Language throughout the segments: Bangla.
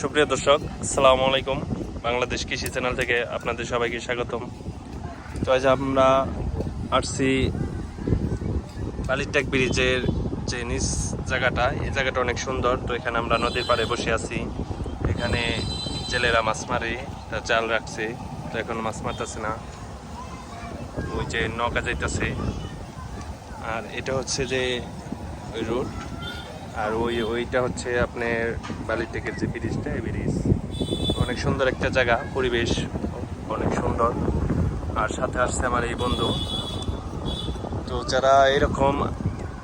সুপ্রিয় দর্শক, আসসালামু আলাইকুম। বাংলাদেশ কৃষি চ্যানেল থেকে আপনাদের সবাইকে স্বাগতম। তো আজ আমরা আসছি বালিরটেক ব্রিজের যে নিচ জায়গাটা, এই জায়গাটা অনেক সুন্দর। তো এখানে আমরা নদীর পাড়ে বসে আছি। এখানে জেলেরা মাছ মারে তারা জাল রাখছে। তো এখন মাছ মারতেছে না। ওই যে নৌকা যাইতেছে। আর এটা হচ্ছে যে ওই রোড আর ওই ওইটা হচ্ছে আপনার বালিটেকের যে ব্রিজটা, এই ব্রিজ। অনেক সুন্দর একটা জায়গা, পরিবেশ অনেক সুন্দর। আর সাথে আসছে আমার এই বন্ধু। তো যারা এরকম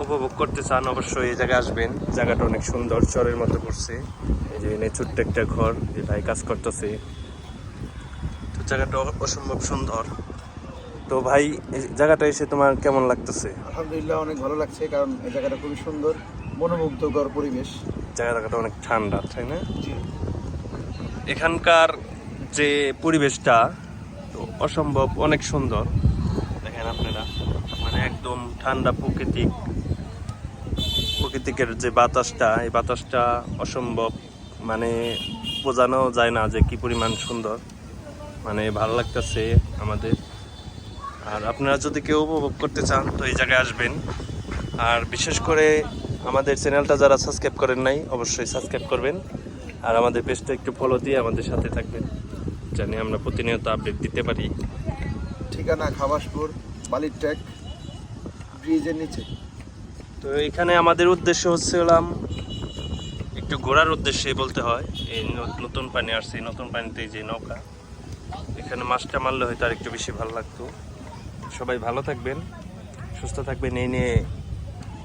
উপভোগ করতে চান, অবশ্যই এই জায়গায় আসবেন। জায়গাটা অনেক সুন্দর, চরের মতো করছে। এই যে এনে ছোট্ট একটা ঘর, যে ভাই কাজ করতেছে। তো জায়গাটা অসম্ভব সুন্দর। তো ভাই জায়গাটা এসে তোমার কেমন লাগতেছে? আলহামদুলিল্লাহ, অনেক ভালো লাগছে, কারণ এই জায়গাটা খুবই সুন্দর। মনোমুগ্ধকর পরিবেশ। জায়গাটা অনেক ঠান্ডা তাই না? জি। এখানকার যে পরিবেশটা তো অসম্ভব অনেক সুন্দর। দেখেন আপনারা মানে একদম ঠান্ডা প্রাকৃতিক প্রকৃতিকের যে বাতাসটা এই বাতাসটা অসম্ভব মানে বোঝানো যায় না যে কি পরিমাণ সুন্দর। মানে ভালো লাগতেছে আমাদের। আর আপনারা যদি কেউ উপভোগ করতে চান তো এই জায়গায় আসবেন। আর বিশেষ করে আমাদের চ্যানেলটা যারা সাবস্ক্রাইব করেন নাই অবশ্যই সাবস্ক্রাইব করবেন। আর আমাদের পেজটা একটু ফলো দিয়ে আমাদের সাথে থাকবেন জানি আমরা প্রতিনিয়ত আপডেট দিতে পারি। ঠিকানা খাবাসপুর বালির ট্যাগ ব্রিজের নিচে। তো এখানে আমাদের উদ্দেশ্য হচ্ছে হলাম একটু ঘোরার উদ্দেশ্যে বলতে হয় এই নতুন পানি আসছে নতুন পানিতে এই যে নৌকা এখানে মাছটা মারলে হয়তো আর একটু বেশি ভালো লাগতো। সবাই ভালো থাকবেন সুস্থ থাকবেন এই নিয়ে